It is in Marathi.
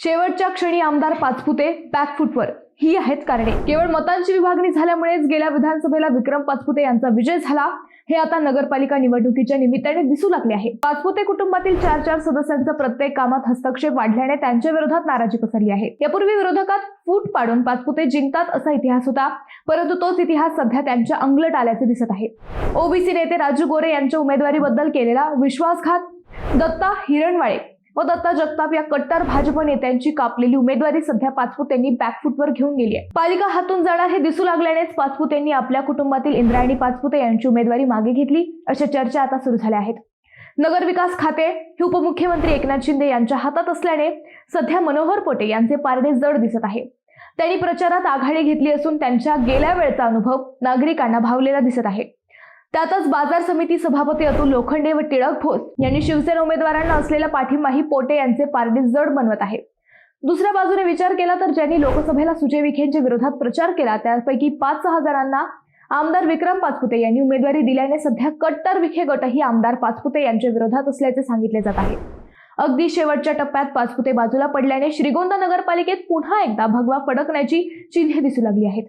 शेवटच्या क्षणी आमदार पाचपुते बॅकफुटवर ही आहेत कारणे. केवळ मतांची विभागणी झाल्यामुळेच गेल्या विधानसभेला विक्रम पाचपुते यांचा विजय झाला. हे आता नगरपालिका निवडणुकीच्या निमित्ताने दिसू लागले आहे. पाचपुते कुटुंबातील चार चार सदस्यांचा प्रत्येक कामात हस्तक्षेप वाढल्याने त्यांच्या विरोधात नाराजी पसरली आहे. यापूर्वी विरोधकात फूट पाडून पाचपुते जिंकतात असा इतिहास होता. परंतु तोच इतिहास सध्या त्यांच्या अंगलट आल्याचे दिसत आहे. ओबीसी नेते राजू गोरे यांच्या उमेदवारीबद्दल केलेला विश्वासघात. दत्ता हिरणवाळे व दत्ता जगताप या कट्टर भाजप नेत्यांची कापलेली उमेदवारी सध्या पाचपूत यांनी बॅकफुटवर घेऊन गेली आहे. पालिका हातून जाणार हे दिसू लागल्यानेच पाचपूत यांनी आपल्या कुटुंबातील इंद्रायणी पाचपुते यांची उमेदवारी मागे घेतली. अशा चर्चा आता सुरू झाल्या आहेत. नगर विकास खाते हे उपमुख्यमंत्री एकनाथ शिंदे यांच्या हातात असल्याने सध्या मनोहर पोटे यांचे पारडे जड दिसत आहे. त्यांनी प्रचारात आघाडी घेतली असून त्यांच्या गेल्या वेळचा अनुभव नागरिकांना भावलेला दिसत आहे. त्यातच बाजार समिती सभापती अतुल लोखंडे व टिळक भोस यांनी शिवसेना उमेदवारांना असलेला पाठिंबाही पोटे यांचे पारडे जड बनवत आहे दुसऱ्या बाजूने विचार केला तर ज्यांनी लोकसभेला सुजय विखेंच्या विरोधात प्रचार केला त्यापैकी पाच सहा जणांना आमदार विक्रम पाचपुते यांनी उमेदवारी दिल्याने सध्या कट्टर विखे गटही आमदार पाचपुते यांच्या विरोधात असल्याचे सांगितले जात आहे. अगदी शेवटच्या टप्प्यात पाचपुते बाजूला पडल्याने श्रीगोंदा नगरपालिकेत पुन्हा एकदा भगवा फडकण्याची चिन्हे दिसू लागली आहेत.